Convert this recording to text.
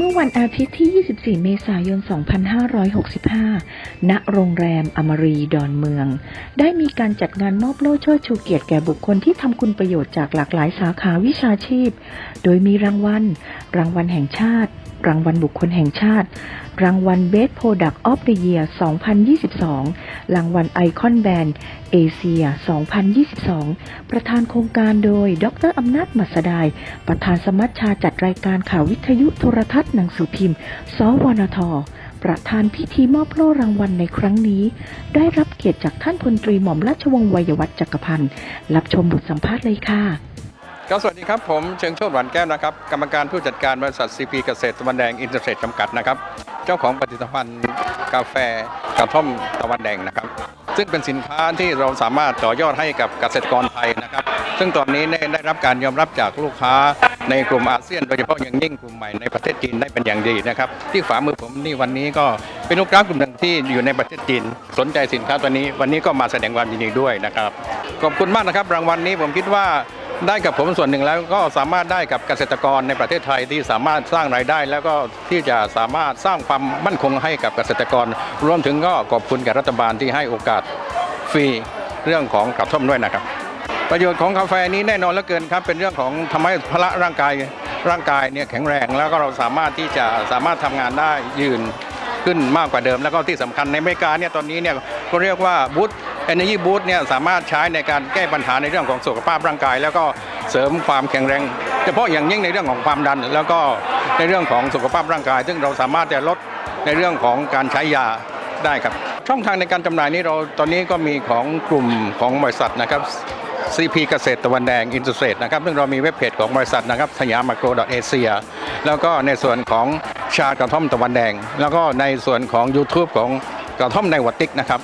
มื่อวันอาทิตย์ที่ 24 เมษายน 2565 ณ โรงแรมอมรีดอนเมือง ได้มีการจัดงานมอบโล่เชิดชูเกียรติแก่บุคคลที่ทำคุณประโยชน์จากหลากหลายสาขาวิชาชีพ โดยมีรางวัล รางวัลแห่งชาติ รางวัลบุคคลแห่งชาติ รางวัล Best Product of the Year 2022 รางวัลไอคอนแบนเอเชีย 2022 ประธานโครงการโดย ดรอำนาจมัสดาย ประธานสมัชชาจัดรายการข่าววิทยุโทรทัศน์หนังสือพิมพ์ สวนท ประธานพิธีมอบโล่รางวัลในครั้งนี้ ได้รับเกียรติจากท่านพลตรีหม่อมราชวงศ์วัยวัฒน์จักรพันธ์ รับชมบทสัมภาษณ์เลยค่ะครับสวัสดีครับ ผมเชิงโชติหวานแก้วนะครับ กรรมการผู้จัดการบริษัทซีพีเกษตรตะวันแดงอินเตอร์เทรดจำกัดนะครับ เจ้าของผลิตภัณฑ์กาแฟกระท่อมตะวันแดงนะครับ ซึ่งเป็นสินค้าที่เราสามารถต่อยอดให้กับเกษตรกรไทยนะครับ ซึ่งตอนนี้ได้ได้รับการยอมรับจากลูกค้า ในกลุ่มอาเซียนโดยเฉพาะอย่างยิ่งกลุ่มใหม่ในประเทศจีนได้เป็นอย่างดีนะครับที่ขวามือผมนี่วันนี้ก็เป็นลูกค้ากลุ่มหนึ่งที่อยู่ในประเทศจีนสนใจสินค้าตัวนี้ วันนี้ก็มาแสดงความยินดีด้วยนะครับขอบคุณมากนะครับรางวัลนี้ผมคิดว่าได้กับผมส่วนหนึ่งแล้วก็สามารถได้กับเกษตรกรในประเทศไทยที่สามารถสร้างรายได้ แล้วก็ที่จะสามารถสร้างความมั่นคงให้กับเกษตรกร รวมถึงก็ขอบคุณแก่รัฐบาลที่ให้โอกาสฟรีเรื่องของกระท่อมด้วยนะครับ ประโยชน์ของกาแฟนี้แน่นอนเหลือเกินครับ เป็นเรื่องของทำให้พละร่างกายร่างกายเนี่ยแข็งแรงแล้วก็เราสามารถที่จะสามารถทำงานได้ยืนขึ้นมากกว่าเดิม แล้วก็ที่สำคัญในอเมริกาเนี่ยตอนนี้เนี่ยก็เรียกว่าบูธ Energy Boost เนี่ยสามารถใช้ในการแก้ปัญหาในเรื่องของสุขภาพร่างกาย แล้วก็เสริมความแข็งแรง เฉพาะอย่างยิ่งในเรื่องของความดัน แล้วก็ในเรื่องของสุขภาพร่างกาย ซึ่งเราสามารถจะลดในเรื่องของการใช้ยาได้ครับ ช่องทางในการจำหน่ายนี้เราตอนนี้ก็มีของกลุ่มของบริษัทนะครับ CP เกษตรตะวันแดงอินดัสเทรนะครับซึ่งเรามีเว็บเพจของบริษัทนะครับสยามมาโกรดเอเชียแล้วก็ในส่วนของชากระท่อมตะวันแดง แล้วก็ในส่วนของ YouTube ของกระท่อมในวัดติกนะครับ